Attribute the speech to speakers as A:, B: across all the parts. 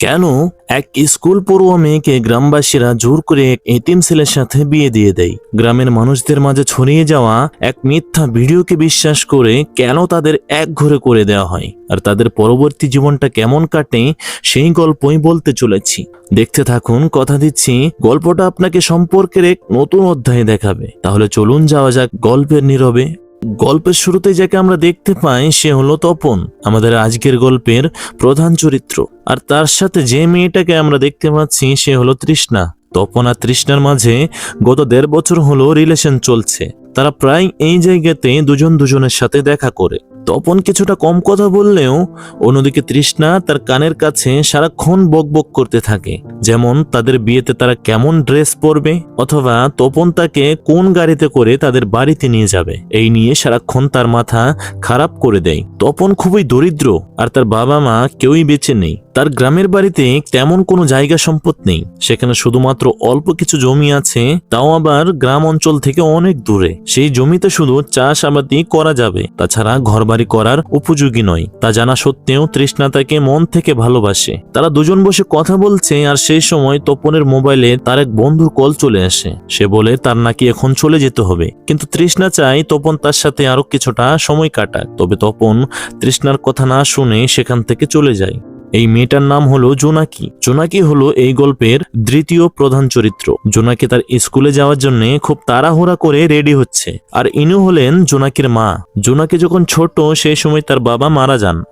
A: কেন এক স্কুল পড়ুয়া মেয়েকে গ্রামবাসীরা জোর করে এক এতিম ছেলের সাথে বিয়ে দিয়ে দেয়? গ্রামের মানুষদের মাঝে ছড়িয়ে যাওয়া এক মিথ্যা ভিডিওকে বিশ্বাস করে কেন তাদের এক ঘরে করে দেওয়া হয়? আর তাদের পরবর্তী জীবনটা কেমন কাটে সেই গল্পই বলতে চলেছি। দেখতে থাকুন, কথা দিচ্ছি, গল্পটা আপনাকে সম্পর্কের এক নতুন অধ্যায় দেখাবে। তাহলে চলুন যাওয়া যাক গল্পের নীরবে। গল্পের শুরুতে যাকে আমরা দেখতে পাই, সে হলো তপন, আমাদের আজকের গল্পের প্রধান চরিত্র। আর তার সাথে যে মেয়েটাকে আমরা দেখতে পাচ্ছি, সে হলো তৃষ্ণা। তপন আর তৃষ্ণার মাঝে গত দেড় বছর হলো রিলেশন চলছে। তারা প্রায় এই জায়গাতে দুজন দুজনের সাথে দেখা করে। তপন কিছুটা কম কথা বললেও অন্যদিকে তৃষ্ণা তার কানের কাছে সারাক্ষণ বকবক করতে থাকে। যেমন তাদের বিয়েতে তারা কেমন ড্রেস পরবে, অথবা তপন তাকে কোন গাড়িতে করে তাদের বাড়িতে নিয়ে যাবে। এই নিয়ে সারাক্ষণ তার মাথা খারাপ করে দেয়। তপন খুবই দরিদ্র আর তার বাবা মা কেউই বেঁচে নেই। তার গ্রামের বাড়িতে তেমন কোনো জায়গা সম্পদ নেই। সেখানে শুধুমাত্র অল্প কিছু জমি আছে, তাও আবার গ্রাম অঞ্চল থেকে অনেক দূরে। সেই জমিতে শুধু চাষ আবাদি করা যাবে। তাছাড়া ঘরবাড়ি করার উপযোগী নয়। তা জানা সত্ত্বেও তৃষ্ণা তাকে মন থেকে ভালোবাসে। তারা দুজন বসে কথা বলছে, আর সেই সময় তপনের মোবাইলে তার এক বন্ধুর কল চলে আসে। সে বলে, তার নাকি এখন চলে যেতে হবে। কিন্তু তৃষ্ণা চায় তপন তার সাথে আরও কিছুটা সময় কাটাক। তবে তপন তৃষ্ণার কথা না শুনে সেখান থেকে চলে যায়। এই মেয়েটার নাম হলো জোনাকি। জোনাকি হলো এই গল্পের দ্বিতীয় প্রধান চরিত্র। জোনাকি তার স্কুলে যাওয়ার জন্য খুব তাড়াহুড়া করে রেডি হচ্ছে। আর ইনু হলেন জোনাকির মা। জোনাকি যখন ছোট সেই সময় তার বাবা মারা যান।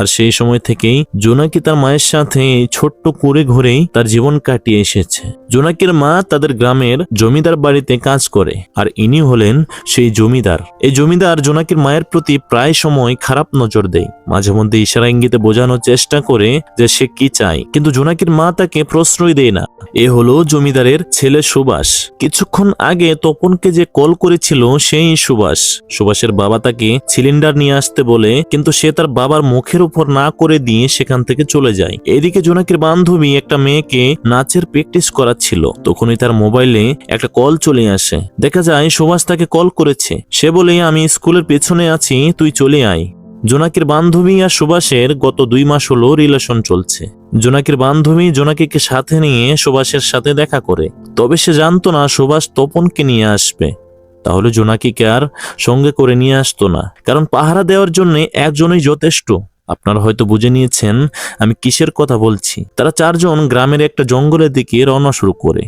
A: আর সেই সময় থেকেই জোনাকি তার মায়ের সাথে ছোট্ট কুড়ে ঘুরেই তার জীবন কাটিয়ে এসেছে। জোনাকির মা তাদের গ্রামের জমিদার বাড়িতে কাজ করে, আর ইনি হলেন সেই জমিদার। এই জমিদার জোনাকির মায়ের প্রতি প্রায় সময় খারাপ নজর দেয়। মাঝে মধ্যে ইশারা ইঙ্গিতে বোঝানোর চেষ্টা করে যে সে কি চায়, কিন্তু জোনাকির মা তাকে প্রশ্রয় দেয় না। এ হলো জমিদারের ছেলে সুভাষ। কিছুক্ষণ আগে তপনকে যে কল করেছিল সেই সুভাষ। সুভাষের বাবা তাকে সিলিন্ডার নিয়ে আসতে বলে, কিন্তু সে তার বাবার মুখের উপর না করে দিয়ে সেখান থেকে চলে যায়। এদিকে জোনাকির বান্ধবী একটা মেয়েকে নাচের প্র্যাকটিস করাচ্ছিল। তখনই তার মোবাইলে একটা কল চলে আসে। দেখা যায়, সুভাষ তাকে কল করেছে। সে বলে, আমি স্কুলের পেছনে আছি, তুই চলে আয়। জোনাকির বান্ধবী আর সুভাষের গত দুই মাস হলো রিলেশন চলছে। জোনাকির বান্ধবী জোনাকিকে সাথে নিয়ে সুভাষের সাথে দেখা করে। তবে সে জানতো না সুভাষ তপনকে নিয়ে আসবে। তাহলে জোনাকিকে আর সঙ্গে করে নিয়ে আসতো না। কারণ পাহারা দেওয়ার জন্য একজনই যথেষ্ট। আপনারা হয়তো বুঝে নিয়েছেন, আমি কিসের কথা বলছি? তারা চারজন গ্রামের একটা জঙ্গলের দিকে রওনা শুরু করে।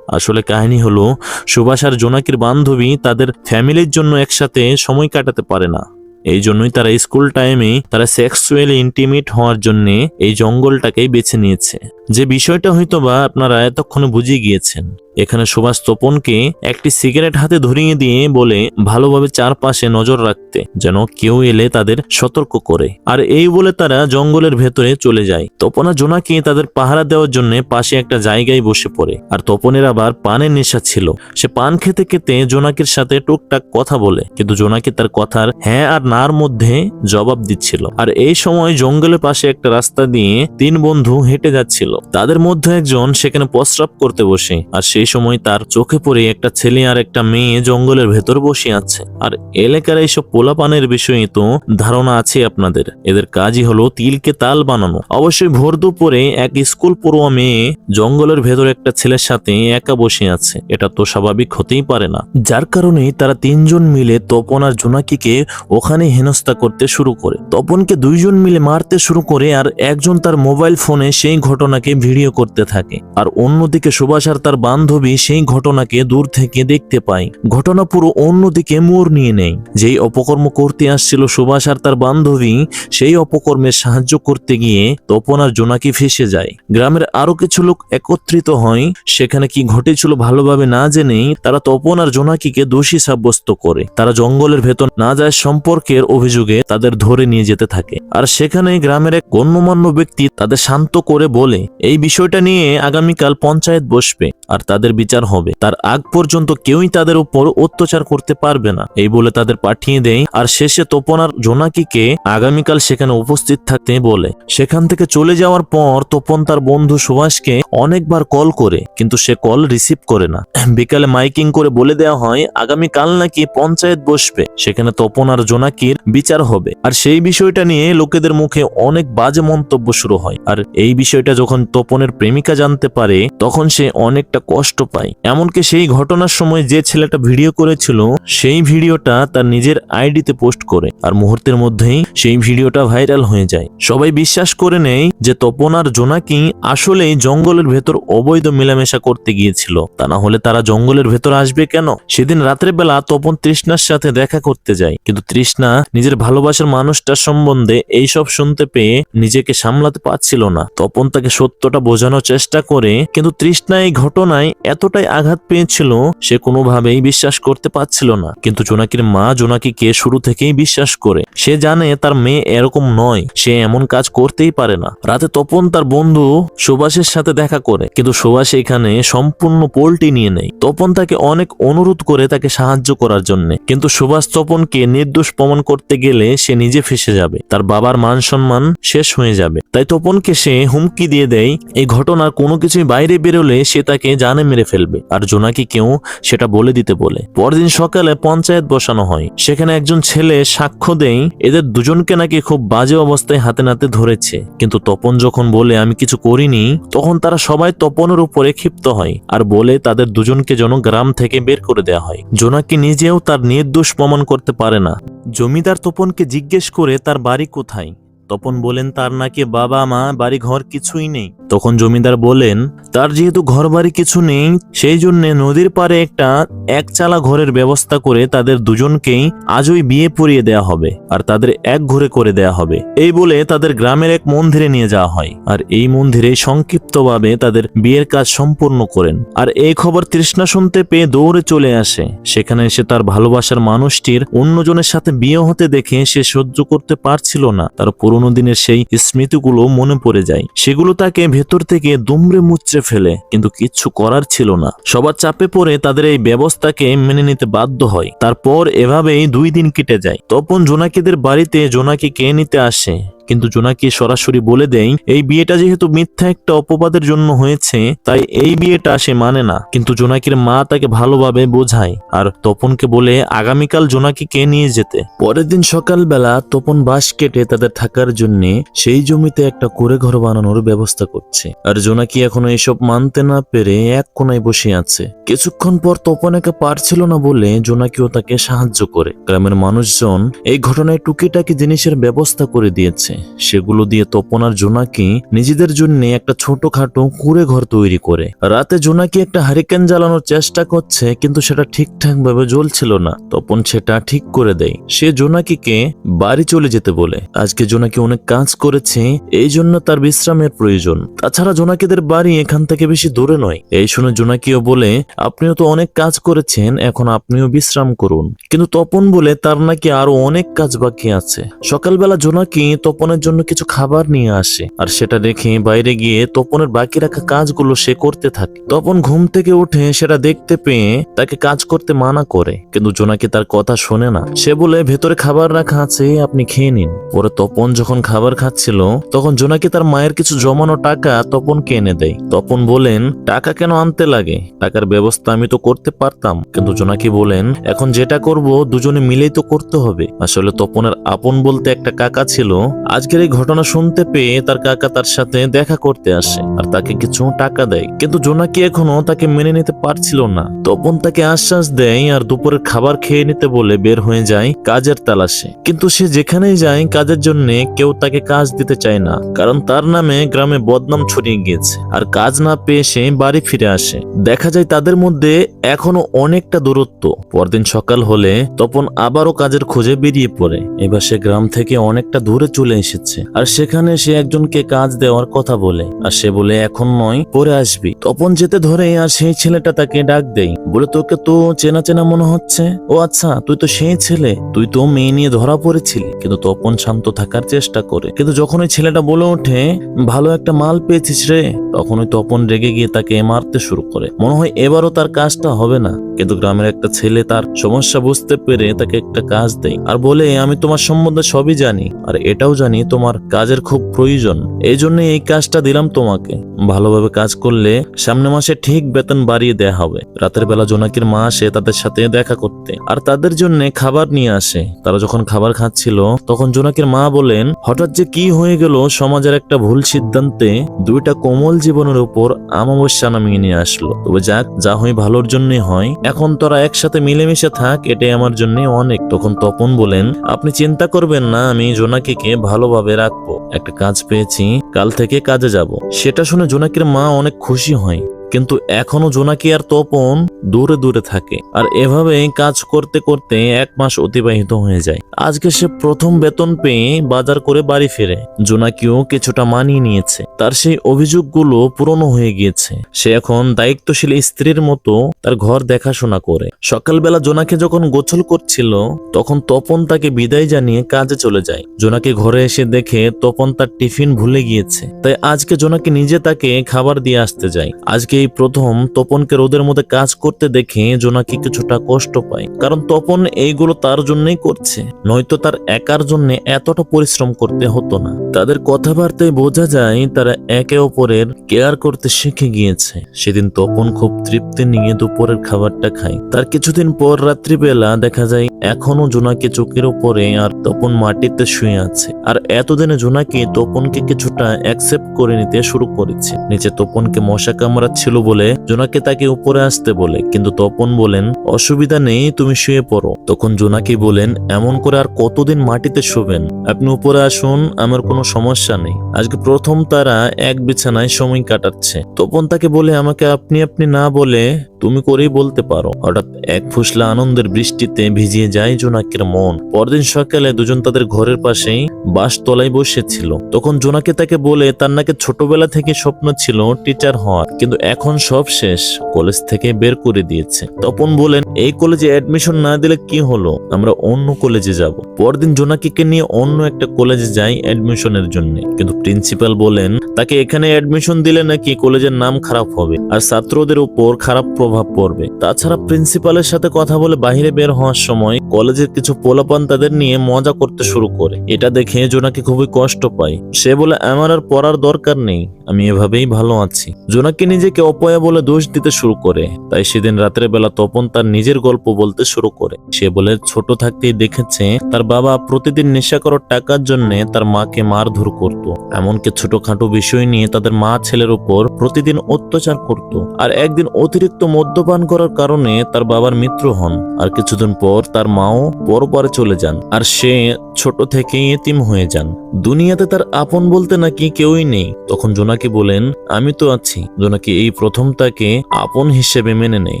A: আসলে কাহিনী হলো, সুভাষ আর জোনাকির বান্ধবী তাদের ফ্যামিলির জন্য একসাথে সময় কাটাতে পারে না। এই জন্যই তারা স্কুল টাইমে তারা সেক্সুয়ালি ইন্টিমেট হওয়ার জন্য এই জঙ্গলটাকেই বেছে নিয়েছে। যে বিষয়টা হয়তো বা আপনারা এতক্ষণে বুঝিয়ে গিয়েছেন। এখানে সুভাষ তপনকে একটি সিগারেট হাতে ধরিয়ে দিয়ে বলে ভালোভাবে চারপাশে নজর রাখতে, যেন কেউ এলে তাদের সতর্ক করে। আর এই বলে তারা জঙ্গলের ভেতরে চলে যায়। তপন জোনাকি তাদের পাহারা দেওয়ার জন্য পাশে একটা জায়গায় বসে পড়ে। আর তপনের আবার পানের নেশা ছিল। সে পান খেতে খেতে জোনাকির সাথে টুকটাক কথা বলে। কিন্তু জোনাকি তার কথার হ্যাঁ আর নার মধ্যে জবাব দিচ্ছিল। আর এই সময় জঙ্গলের পাশে একটা রাস্তা দিয়ে তিন বন্ধু হেঁটে যাচ্ছিল। তাদের মধ্যে একজন সেখানে প্রস্রাব করতে বসে। আর সেই সময় তার চোখে পড়ে একটা ছেলে আর একটা মেয়ে জঙ্গলের ভেতর বসে আছে। আর এলাকার এইসব পোলাপানের বিষয়ে তো ধারণা আছে আপনাদের। এদের কাজই হলো তিলকে তাল বানানো। অবশ্যই ভোর দুপুরে এক স্কুল পড়ুয়া মেয়ে জঙ্গলের ভেতর একটা ছেলের সাথে একা বসে আছে। এটা তো স্বাভাবিক হতেই পারে না। যার কারণে তারা তিনজন মিলে তপন আর জোনাকিকে ওখানে হেনস্থা করতে শুরু করে। তপনকে দুইজন মিলে মারতে শুরু করে আর একজন তার মোবাইল ফোনে সেই ঘটনাকে ভিডিও করতে থাকে। আর অন্যদিকে সুভাষ আর তার বান্ধবী সেই ঘটনাকে দূর থেকে দেখতে পায়। ঘটনা পুরো অন্যদিকে মোড় নিয়ে নেয়। যেই অপকর্ম করতে আসছিল সুভাষ আর তার বান্ধবী, সেই অপকর্মে সাহায্য করতে গিয়ে তপন আর জোনাকি ফেসে যায়। গ্রামের আরও কিছু লোক একত্রিত হয়। সেখানে কি ঘটেছিল ভালোভাবে না জেনেই তারা তপন আর জোনাকিকে দোষী সাব্যস্ত করে। তারা জঙ্গলের ভেতর না যায় সম্পর্কের অভিযোগে তাদের ধরে নিয়ে যেতে থাকে। আর সেখানে গ্রামের এক গণ্যমান্য ব্যক্তি তাদের শান্ত করে বলে, এই বিষয়টা নিয়ে আগামীকাল পঞ্চায়েত বসবে। আর তাদের বিচার হবে। তার আগ পর্যন্ত কেউই তাদের উপর অত্যাচার করতে পারবে না। এই বলে তাদের পাঠিয়ে দেয় আর শেষে তোপন আর জোনাকিকে আগামীকাল সেখানে উপস্থিত থাকতে বলে। সেখান থেকে চলে যাওয়ার পর তোপন তার বন্ধু সুভাষকে অনেকবার কল করে, কিন্তু সে কল রিসিভ করে না। বিকালে মাইকিং করে বলে দেওয়া হয়, আগামীকাল নাকি পঞ্চায়েত বসবে, সেখানে তপন আর জোনাকির বিচার হবে। আর সেই বিষয়টা নিয়ে লোকেদের মুখে অনেক বাজে মন্তব্য শুরু হয়। আর এই বিষয়টা যখন তপনের প্রেমিকা জানতে পারে, তখন সে অনেকটা কষ্ট পায়। এমনকি সেই ঘটনার সময় যে ছেলেটা ভিডিও করেছিল, সেই ভিডিওটা তার নিজের আইডিতে পোস্ট করে। আর মুহূর্তের মধ্যেই সেই ভিডিওটা ভাইরাল হয়ে যায়। সবাই বিশ্বাস করে নেয় যে তপন আর জোনাকি আসলেই জঙ্গলের ভেতর অবৈধ মেলামেশা করতে গিয়েছিল। তা না হলে তারা জঙ্গলের ভেতর আসবে কেন? সেদিন রাতের বেলা তপন তৃষ্ণার সাথে দেখা করতে যায়। কিন্তু তৃষ্ণা নিজের ভালোবাসার মানুষটার সম্বন্ধে এইসব শুনতে পেয়ে নিজেকে সামলাতে পারছিল না। তপন তাকে সত্যটা বোঝানোর চেষ্টা করে, কিন্তু তৃষ্ণা এই ঘটনায় এতটাই আঘাত পেয়েছিল, সে কোনোভাবেই বিশ্বাস করতে পারছিল না। কিন্তু জোনাকির মা জোনাকিকে শুরু থেকেই বিশ্বাস করে। সে জানে তার মেয়ে এরকম নয়, সে এমন কাজ করতেই পারে না। রাতে তপন তার বন্ধু সুভাষের সাথে দেখা করে, কিন্তু সুভাষ এখানে সম্পূর্ণ পোল্টি নিয়ে নেয়। তপন তাকে অনেক অনুরোধ করে তাকে সাহায্য করার জন্য, কিন্তু সুভাষ তপনকে নির্দোষ প্রমাণ করতে গেলে সে নিজে ফেসে যাবে। তার বাবার মান সম্মান শেষ হয়ে যাবে। তাই তপনকে সে হুমকি দিয়ে দেয়, এই ঘটনার কোনো কিছুই বাইরে বেরোলে সে তাকে জানে মেরে ফেলবে। আর জোনাকি কেউ সেটা বলে দিতে বলে। পরদিন সকালে পঞ্চায়েত বসানো হয়। সেখানে একজন ছেলে সাক্ষ্য দেয়, এদের দুজনকে নাকি খুব বাজে অবস্থায় হাতে নাতে ধরেছে। কিন্তু তপন যখন বলে, আমি কিছু করিনি, তখন তারা সবাই তপনের উপরে ক্ষিপ্ত হয় আর বলে, তাদের দুজনকে যেন গ্রাম থেকে বের করে দেওয়া হয়। জোনাকি নিজেও তার নির্দোষ প্রমাণ করতে পারে না। জমিদার তপনকে জিজ্ঞেস করে, তার বাড়ি কোথায়? তপন বলেন, তার নাকি বাবা মা বাড়ি ঘর কিছুই নেই। তখন জমিদার বলেন, তার যেহেতু ঘর বাড়ি কিছু নেই, সেই জন্য নদীর পারে একটা একচালা ঘরের ব্যবস্থা করে তাদের দুজনকেই আজই বিয়ে পরিয়ে দেয়া হবে আর তাদের এক ঘরে করে দেয়া হবে। এই বলে তাদের গ্রামের এক মন্দিরে নিয়ে যাওয়া হয় আর এই মন্দিরে সংক্ষিপ্তভাবে তাদের বিয়ের কাজ সম্পূর্ণ করেন। আর এই খবর তৃষ্ণা শুনতে পেয়ে দৌড়ে চলে আসে। সেখানে এসে তার ভালোবাসার মানুষটির অন্যজনের সাথে বিয়ে হতে দেখে সে সহ্য করতে পারছিল না। তার পুরনো দিনের সেই স্মৃতিগুলো মনে পড়ে যায়। সেগুলো তাকে ভেতর থেকে দুমড়ে মুচড়ে ফেলে, কিন্তু কিচ্ছু করার ছিল না। সবার চাপে পড়ে তাদের এই ব্যবস্থাকে মেনে নিতে বাধ্য হয়। তারপর এভাবেই দুই দিন কেটে যায়। তপন জোনাকিদের বাড়িতে জোনাকিকে নিতে আসে। কিন্তু জোনাকি সরাসরি বলে দেয় এই বিয়েটা যেহেতু মিথ্যা একটা অপবাদের জন্য হয়েছে, তাই এই বিয়েটা সে মানে না। কিন্তু জোনাকির মা তাকে ভালোভাবে বোঝায় আর তপনকে বলে, আগামীকাল জোনাকিকে নিয়ে যেতে? পরের দিন সকালবেলা তপন বাঁশ কেটে তাদের থাকার জন্য সেই জমিতে একটা করে ঘর বানানোর ব্যবস্থা করছে। আর জোনাকি এখনও এসব মানতে না পেরে এক কোনায় বসে আছে। কিছুক্ষণ পর তপন একা পারছিল না বলে জোনাকিও তাকে সাহায্য করে। গ্রামের মানুষজন এই ঘটনায় টুকিটাকি জিনিসের ব্যবস্থা করে দিয়েছে। সেগুলো দিয়ে তপন আর জোনাকি নিজেদের জন্য একটা ছোটখাটো কুড়ে ঘর তৈরি করে। রাতে জোনাকি একটা হারিকেন জ্বালানোর চেষ্টা করছে, কিন্তু সেটা ঠিকঠাক ভাবে জ্বলছিল না। তপন সেটা ঠিক করে দেয়। সে জোনাকিকে বাড়ি চলে যেতে বলে। আজকে জোনাকি অনেক কাজ করেছে, এই জন্য তার বিশ্রামের প্রয়োজন। তাছাড়া জোনাকিদের বাড়ি এখান থেকে বেশি দূরে নয়। এই শুনে জোনাকিও বলে, আপনিও তো অনেক কাজ করেছেন, এখন আপনিও বিশ্রাম করুন। কিন্তু তপন বলে, তার নাকি আরও অনেক কাজ বাকি আছে। সকালবেলা জোনাকি তপনের জন্য কিছু খাবার নিয়ে আসে, আর সেটা রেখে বাইরে গিয়ে তপনের বাকি রাখা কাজগুলো সে করতে থাকে। তপন ঘুম থেকে উঠে সেটা দেখতে পেয়ে তাকে কাজ করতে মানা করে, কিন্তু জোনাকি তার কথা শোনে না। সে বলে, ভেতরে খাবার রাখা আছে, আপনি খেয়ে নিন। পরে তপন যখন খাবার খাচ্ছিল, তখন জোনাকি তার মায়ের কিছু জমানো টাকা তপনকে এনে দেয়। তপন বলেন, টাকা কেন আনতে লাগে? টাকার ব্যবস্থা আমি তো করতে পারতাম। কিন্তু জোনাকি বলেন, এখন যেটা করব, দুজনে মিলেই তো করতে হবে। আসলে তপনের আপন বলতে একটা কাকা ছিল আজকের এই ঘটনা শুনতে পেয়ে তার কাকা তার সাথে দেখা করতে আসে আর তাকে কিছু টাকা দেয়। কিন্তু জোনাকি এখনও তাকে মেনে নিতে পারছিল না। তপন তাকে আশ্বাস দেয় আর দুপুরের খাবার খেয়ে নিতে বলে বের হয়ে যায় কাজের তালাশে। কিন্তু সে যেখানেই যায় কাজের জন্য কেউ তাকে কাজ দিতে চায় না, কারণ তার নামে গ্রামে বদনাম ছড়িয়ে গিয়েছে। আর কাজ না পেয়ে সে বাড়ি ফিরে আসে। দেখা যায় তাদের মধ্যে এখনও অনেকটা দূরত্ব। পরদিন সকাল হলে তপন আবারও কাজের খোঁজে বেরিয়ে পড়ে। এবার সে গ্রাম থেকে অনেকটা দূরে চলে এসেছে। আর সেখানে সে একজনকে কাজ দেওয়ার কথা বলে। আর সে বলে, এখন নয়, পরে আসবি। তপন যেতে ধরে আর সেই ছেলেটা তাকে ডাক দেয়। বলে, তোকে তো চেনা চেনা মনে হচ্ছে? ও আচ্ছা তুই তো সেই ছেলে। তুই তো মেয়ে নিয়ে ধরা পড়েছিলি। কিন্তু তপন শান্ত থাকার চেষ্টা করে। কিন্তু যখন ওই ছেলেটা বলে ওঠে, ভালো একটা মাল পেয়েছিস রে, তখন ওই তপন রেগে গিয়ে তাকে মারতে শুরু করে। মনে হয় এবারও তার কাজটা হবে না। কিন্তু গ্রামের একটা ছেলে তার সমস্যা বুঝতে পেরে তাকে একটা কাজ দেয়। আর বলে, আমি তোমার সম্বন্ধে সবই জানি। আর এটাও জানি তোমার কাজের খুব প্রয়োজন। এই জন্য এই কাজটা দিলাম তোমাকে। ভালোভাবে কাজ করলে সামনে মাসে ঠিক বেতন বাড়িয়ে দেয়া হবে। রাতের বেলা জোনাকির মা আসে তাদের সাথে দেখা করতে। আর তাদের জন্য খাবার নিয়ে আসে। তারা যখন খাবার খাচ্ছিল, তখন জোনাকির মা বলেন, হঠাৎ যে কি হয়ে গেল সমাজের একটা ভুল সিদ্ধান্তে দুইটা কোমল জীবনের উপর আমাবস্যা নামিয়ে নিয়ে আসলো। তবে যাক, যা হয় ভালোর জন্যই হয়। এখন তোরা একসাথে মিলেমিশে থাক, এটাই আমার জন্য অনেক। তখন তপন বলেন, আপনি চিন্তা করবেন না, আমি জোনাকিকে ভালোভাবে রাখব। একটা কাজ পেয়েছি, কাল থেকে কাজে যাব। সেটা শুনে জোনাকির মা অনেক খুশি হয়। কিন্তু এখনও জোনাকি আর তপন দূরে দূরে থাকে। আর এভাবে কাজ করতে করতে এক মাস অতিবাহিত হয়ে যায়। আজকে সে প্রথম বেতন পেয়ে বাজার করে বাড়ি ফিরে। জোনাকিও কিছুটা মানিয়ে নিয়েছে। তার সেই অভিযোগগুলো পুরনো হয়ে গিয়েছে। সে এখন দায়িত্বশীল স্ত্রীর মতো তার ঘর দেখাশোনা করে। সকালবেলা জোনাকে যখন গোছল করছিল, তখন তপন তাকে বিদায় জানিয়ে কাজে চলে যায়। জোনাকে ঘরে এসে দেখে তপন তার টিফিন ভুলে গিয়েছে। তাই আজকে জোনাকে নিজে তাকে খাবার দিয়ে আসতে যায়। আজকে এই প্রথম তপনকে রোদের মধ্যে কাজ করতে দেখে জোনাকি কিছুটা কষ্ট পায়। কারণ তপন এইগুলো তার জন্যই করছে, নয়তো তার একার জন্য এতটা পরিশ্রম করতে হতো না। তাদের কথাবার্তায় বোঝা যায় তারা একে অপরের কেয়ার করতে শিখে গিয়েছে। সেদিন তপন খুব তৃপ্তি নিয়ে দুপুরের খাবারটা খায়। তার কিছুদিন পর রাত্রিবেলা দেখা যায় এখনও জোনাকি চোখের উপরে আর তপন মাটিতে শুয়ে আছে। আর এতদিনে জোনাকি তপনকে কিছুটা অ্যাকসেপ্ট করে নিতে শুরু করেছে। নিচে তপনকে মশা কামড়াচ্ছিল বলে জোনাকি তাকে উপরে আসতে বলে। কিন্তু তপন বলেন, অসুবিধা নেই, তুমি শুয়ে পড়ো। তখন জোনাকি বলেন, এমন করে আর কতদিন মাটিতে শোবেন? আপনি উপরে আসুন, আমার কোনো সমস্যা নেই। আজকে প্রথম তারা এক বিছানায় সময় কাটাচ্ছে। তপন তাকে বলে, আমাকে আপনি আপনি না বলে তুমি করেই বলতে পারো। হঠাৎ এক ফুসলা আনন্দের বৃষ্টিতে ভিজিয়ে যায় জোনাকের মন। পরদিন সকালে দুজন তাদের ঘরের পাশেই বাস তলায় বসেছিল। তখন জোনাকে তাকে বলে, তার নাকি ছোটবেলা থেকে স্বপ্ন ছিল টিচার হওয়ার, কিন্তু এখন সব শেষ। কলেজ থেকে বের করে দিয়েছে। তপন বলেন, এই কলেজে অ্যাডমিশন না দিলে কি হলো? আমরা অন্য কলেজে যাব। পরদিন জোনাকিকে নিয়ে অন্য একটা কলেজে যাই অ্যাডমিশনের জন্য। কিন্তু প্রিন্সিপাল বলেন, তাকে এখানে অ্যাডমিশন দিলে নাকি কলেজের নাম খারাপ হবে, আর ছাত্রদের উপর খারাপ প্রভাব পড়বে। তাছাড়া প্রিন্সিপালের সাথে কথা বলে বাইরে বের হওয়ার সময় কলেজের কিছু পোলাপান তাদের নিয়ে মজা করতে শুরু করে। এটা দেখে জোনাকি খুবই কষ্ট পায়। সে বলে, আমার আর পড়ার দরকার নেই। আমি এভাবেই ভালো আছি। জোনাকি নিজেকে অপয়া বলে দোষ দিতে শুরু করে। তাই সেদিন রাতের বেলা তপন তার নিজের গল্প বলতে শুরু করে। সে বলে, ছোট থাকতেই দেখেছে, তার বাবা প্রতিদিন নেশা করার টাকার জন্য তার মাকে মারধর করত। এমনকি ছোটখাটো বিষয় নিয়ে তাদের মা ছেলের উপর প্রতিদিন অত্যাচার করত। আর একদিন অতিরিক্ত মদ্যপান করার কারণে তার বাবার মৃত্যু হন। আর কিছুদিন পর তার মাও পরপারে চলে যান, আর সে ছোট থেকেই এতিম হয়ে যান। দুনিয়াতে তার আপন বলতে নাকি কেউই নেই। তখন জোনাকি বলেন, আমি তো আছি। জোনাকি এই প্রথম তাকে আপন হিসেবে মেনে নেয়,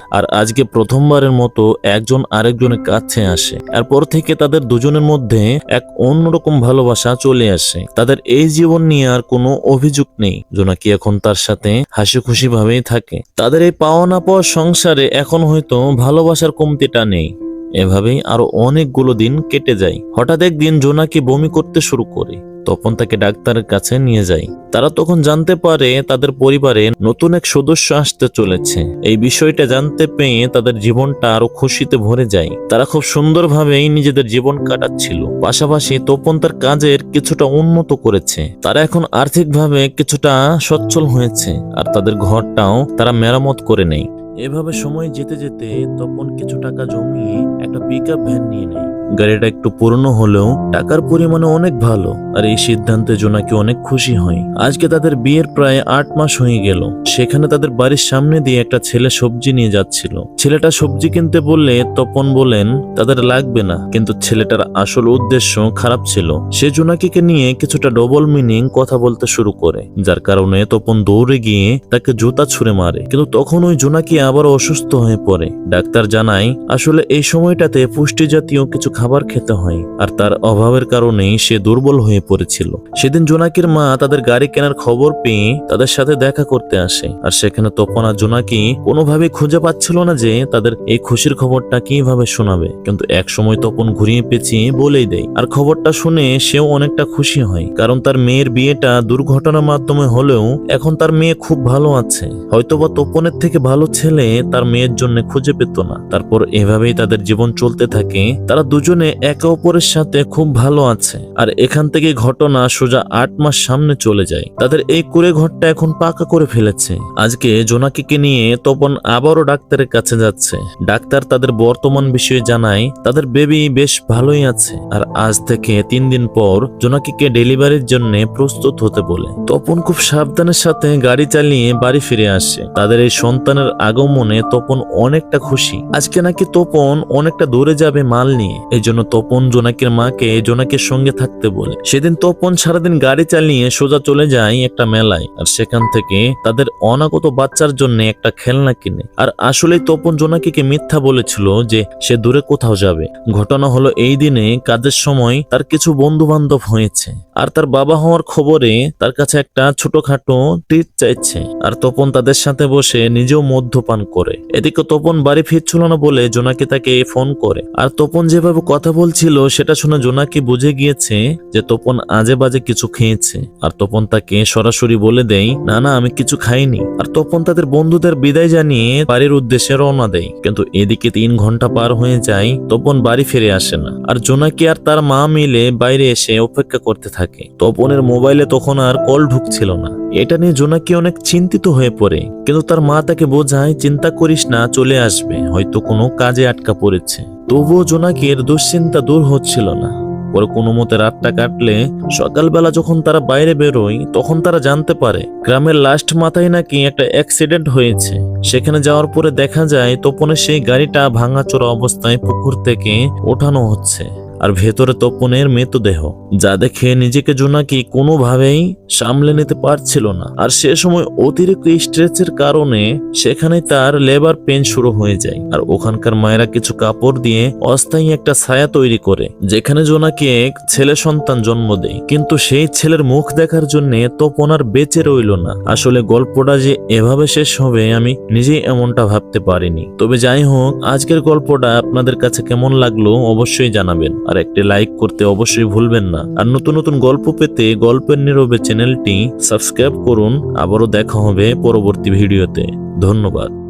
A: আর আজকে প্রথমবারের মতো একজন আরেকজনের কাছে আসে। এরপর থেকে তাদের দুজনের মধ্যে এক অন্যরকম ভালোবাসা চলে আসে। তাদের এই জীবন নিয়ে আর কোনো অভিযোগ নেই। জোনাকি এখন তার সাথে হাসি খুশি ভাবেই থাকে। তাদের এই পাওয়া না পাওয়ার সংসারে এখন হয়তো ভালোবাসার কমতিটা নেই। এভাবেই আরও অনেকগুলো দিন কেটে যায়। হঠাৎ একদিন জোনাকি বমি করতে শুরু করে। তখন তাকে ডাক্তারের কাছে নিয়ে যায়। তারা তখন জানতে পারে তাদের পরিবারে নতুন এক সদস্য আসতে চলেছে। এই বিষয়টা জানতে পেয়ে তাদের জীবনটা আরও খুশিতে ভরে যায়। তারা খুব সুন্দরভাবেই নিজেদের জীবন কাটাচ্ছিল। পাশাপাশি তপন তার কাজের কিছুটা উন্নত করেছে। তারা এখন আর্থিকভাবে কিছুটা সচ্ছল হয়েছে। আর তাদের ঘরটাও তারা মেরামত করে নেয়। এভাবে সময় যেতে যেতে তপন কিছু টাকা জমিয়ে একটা পিক ভ্যান নিয়ে নেয়। গাড়িটা একটু পুরনো হলেও টাকার পরিমাণে অনেক ভালো। আর এই সিদ্ধান্তে জোনাকি অনেক খুশি হয়। আজকে তাদের বিয়ের প্রায় আট মাস হয়ে গেল। সেখানে তাদের বাড়ির সামনে দিয়ে একটা ছেলে সবজি নিয়ে যাচ্ছিল। ছেলেটা সবজি কিনতে বললে তপন বলেন, তাদের লাগবে না। কিন্তু ছেলেটার আসল উদ্দেশ্য খারাপ ছিল। সে জোনাকিকে নিয়ে কিছুটা ডবল মিনিং কথা বলতে শুরু করে। যার কারণে তপন দৌড়ে গিয়ে তাকে জুতা ছুঁড়ে মারে। কিন্তু তখন ওই জোনাকি আবার অসুস্থ হয়ে পড়ে। ডাক্তার জানায়, আসলে এই সময়টাতে পুষ্টি জাতীয় কিছু খাবার খেতে হয়, আর তার অভাবের কারণেই সে দুর্বল হয়ে পড়েছিল। সেদিন জোনাকির মা তাদের গাড়ি কেনার খবর পেয়ে তাদের সাথে দেখা করতে আসে, আর সেখানে তপন আর জোনাকি কোনোভাবে খুঁজে পাচ্ছিল না যে তাদের এই খুশির খবরটা কীভাবে শোনাবে। কিন্তু এক সময় তপন ঘুরিয়ে পেঁচিয়ে বলেই দেয়, আর খবরটা শুনে সেও অনেকটা খুশি হয়, কারণ তার মেয়ের বিয়েটা দুর্ঘটনার মাধ্যমে হলেও এখন তার মেয়ে খুব ভালো আছে। হয়তোবা তপনের থেকে ভালো ছেলে তার মেয়ের জন্য খুঁজে পেত না। তারপর এভাবেই তাদের জীবন চলতে থাকে। তারা দুজনে একে অপরের সাথে খুব ভালো আছে। আর এখান থেকে ঘটনা সোজা আট মাস সামনে চলে যায়। তাদের এই কুড়ে ঘরটা এখন পাকা করে ফেলেছে। আজকে জোনাকিকে নিয়ে তপন আবারও ডাক্তারের কাছে যাচ্ছে। ডাক্তার তাদের বর্তমান বিষয়ে জানায়, তাদের বেবি বেশ ভালোই আছে। আর আজ থেকে তিন দিন পর জোনাকিকে ডেলিভারির জন্য প্রস্তুত হতে বলে। তপন খুব সাবধানের সাথে গাড়ি চালিয়ে বাড়ি ফিরে আসে। তাদের এই সন্তানের আগমনে তপন অনেকটা খুশি। আজকে নাকি তপন অনেকটা দূরে যাবে মাল নিয়ে। এই জন্য তপন জোনাকির মাকে জোনাকির সঙ্গে থাকতে বলে। সেদিন তপন সারাদিন গাড়ি চালিয়ে সোজা চলে যায় একটা মেলায়, আর সেখান থেকে তাদের অনাগত বাচ্চার জন্য একটা খেলনা কিনে। আর আসলে তপন জোনাকিকে মিথ্যা বলেছিল যে সে দূরে কোথাও যাবে। ঘটনা হলো এই দিনে কাজের সময় তার কিছু বন্ধু বান্ধব হয়েছে, আর তার বাবা হওয়ার খবরে তার কাছে একটা ছোটখাটো ট্রিট চাইছে। আর তপন তাদের সাথে বসে নিজেও মদ্যপান করে। এদিকে তপন বাড়ি ফিরছিল না বলে জোনাকি তাকে ফোন করে। আর তপন যেভাবে কথা বলছিল, সেটা শুনে জোনাকি বুঝে গিয়েছে যে তপন আজে বাজে কিছু খেয়েছে। আর তপন তাকে সরাসরি বলে দেয়, না না, আমি কিছু খাইনি। আর তপন তাদের বন্ধুদের বিদায় জানিয়ে বাড়ির উদ্দেশ্যে রওনা দেয়। কিন্তু এদিকে তিন ঘণ্টা পার হয়ে যায়, তপন বাড়ি ফিরে আসে না। আর জোনাকি আর তার মা মিলে বাইরে এসে অপেক্ষা করতে থাকে। তপনের মোবাইলে তখন আর কল ঢুকছিল না। এটা নিয়ে জোনাকি অনেক চিন্তিত হয়ে পড়ে। কিন্তু তার মা তাকে বোঝায়, চিন্তা করিস না, চলে আসবে। হয়তো কোনো কাজে আটকা পড়েছে। তবুও জোনাকির দুশ্চিন্তা দূর হচ্ছিল না। পরে কোনো মতে রাতটা কাটলে সকালবেলা যখন তারা বাইরে বেরোয়, তখন তারা জানতে পারে গ্রামের লাস্ট মাথায় নাকি একটা অ্যাক্সিডেন্ট হয়েছে। সেখানে যাওয়ার পরে দেখা যায়, তপনের সেই গাড়িটা ভাঙাচোরা অবস্থায় পুকুর থেকে ওঠানো হচ্ছে। আর ভেতরে তপনের মৃতদেহ, যা দেখে নিজেকে জোনাকি কোনোভাবেই সামলে নিতে পারছিল না। আর সে সময় অতিরিক্ত স্ট্রেচের কারণে সেখানে তার লেবার পেন শুরু হয়ে যায়। আর ওখানকার মায়েরা কিছু কাপড় দিয়ে অস্থায়ী একটা ছায়া তৈরি করে, যেখানে জোনাকি এক ছেলে সন্তান জন্ম দেয়। কিন্তু সেই ছেলের মুখ দেখার জন্য তপন আর বেঁচে রইল না। আসলে গল্পটা যে এভাবে শেষ হবে, আমি নিজেই এমনটা ভাবতে পারিনি। তবে যাই হোক, আজকের গল্পটা আপনাদের কাছে কেমন লাগল অবশ্যই জানাবেন। আর একটি লাইক করতে অবশ্যই ভুলবেন না। আর নতুন নতুন গল্প পেতে গল্পের নীরবে চ্যানেলটি সাবস্ক্রাইব করুন। আবারও দেখা হবে পরবর্তী ভিডিওতে ধন্যবাদ।